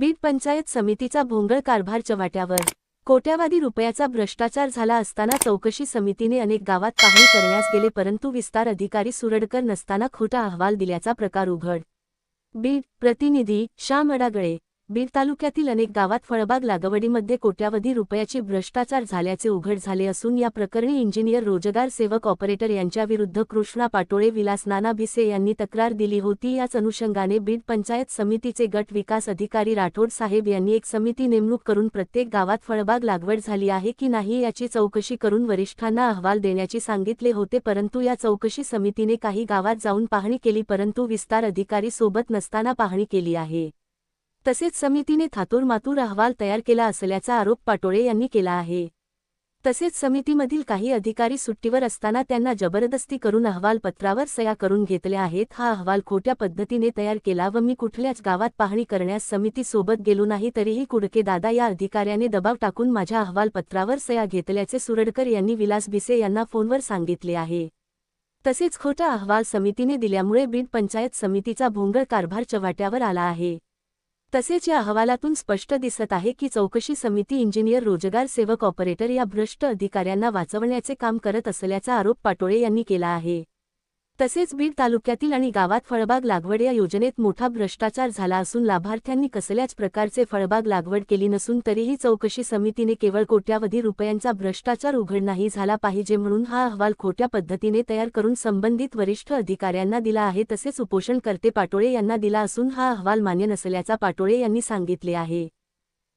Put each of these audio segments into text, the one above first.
बीड पंचायत समितीचा भोंगळ कारभार चव्हाट्यावर कोट्यावधी रुपयाचा भ्रष्टाचार झाला असताना चौकशी समितीने अनेक गावात पाहणी करण्यास गेले परंतु विस्तार अधिकारी सुरडकर नसताना खोटा अहवाल दिल्याचा प्रकार उघड. बीड प्रतिनिधी श्याम अडागळे बीड तालुक्यातील अनेक गावात फळबाग लागवडीमध्ये कोट्यावधी रुपयाची भ्रष्टाचार झाल्याचे उघड झाले असून या प्रकरणी इंजिनियर रोजगार सेवक ऑपरेटर यांच्याविरुद्ध कृष्णा पाटोळे विलास नाना भिसे यांनी तक्रार दिली होती. याच अनुषंगाने बीड पंचायत समितीचे गट विकास अधिकारी राठोड साहेब यांनी एक समिती नेमणूक करून प्रत्येक गावात फळबाग लागवड झाली आहे की नाही याची चौकशी करून वरिष्ठांना अहवाल देण्याची सांगितले होते. परंतु या चौकशी समितीने काही गावात जाऊन पाहणी केली परंतु विस्तार अधिकारी सोबत नसताना पाहणी केली आहे. तसेच समितीने थातूरमातूर अहवाल तयार केला असल्याचा आरोप पाटोळे यांनी केला आहे. तसेच समितीमधील काही अधिकारी सुट्टीवर असताना त्यांना जबरदस्ती करून अहवालपत्रावर सया करून घेतल्या आहेत. हा अहवाल खोट्या पद्धतीने तयार केला व मी कुठल्याच गावात पाहणी करण्यास समितीसोबत गेलो नाही तरीही कुडके दादा या अधिकाऱ्याने दबाव टाकून माझ्या अहवालपत्रावर सया घेतल्याचे सुरडकर यांनी विलास भिसे यांना फोनवर सांगितले आहे. तसेच खोटा अहवाल समितीने दिल्यामुळे बीड पंचायत समितीचा भोंगळ कारभार चव्हाट्यावर आला आहे. तसेच या अहवालातून स्पष्ट दिसत आहे की चौकशी समिती इंजिनियर रोजगार सेवक ऑपरेटर या भ्रष्ट अधिकाऱ्यांना वाचवण्याचे काम करत असल्याचा आरोप पाटोळे यांनी केला आहे. तसेच बीड तालुक्यातील आणि गावात फळबाग लागवड या योजनेत मोठा भ्रष्टाचार झाला असून लाभार्थ्यांनी कसल्याच प्रकारचे फळबाग लागवड केली नसून तरीही चौकशी समितीने केवळ कोट्यावधी रुपयांचा भ्रष्टाचार उघड नाही झाला पाहिजे म्हणून हा अहवाल खोट्या पद्धतीने तयार करून संबंधित वरिष्ठ अधिकाऱ्यांना दिला आहे तसेच उपोषणकर्ते पाटोळे यांना दिला असून हा अहवाल मान्य नसल्याचा पाटोळे यांनी सांगितले आहे.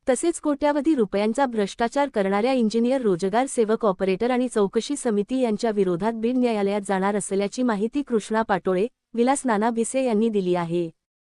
तसेच कोट्यावधी रुपयांचा भ्रष्टाचार करणाऱ्या इंजिनियर रोजगार सेवक ऑपरेटर आणि चौकशी समिती यांच्या विरोधात बीड न्यायालयात जाणार असल्याची माहिती कृष्णा पाटोळे विलास नाना भिसे यांनी दिली आहे.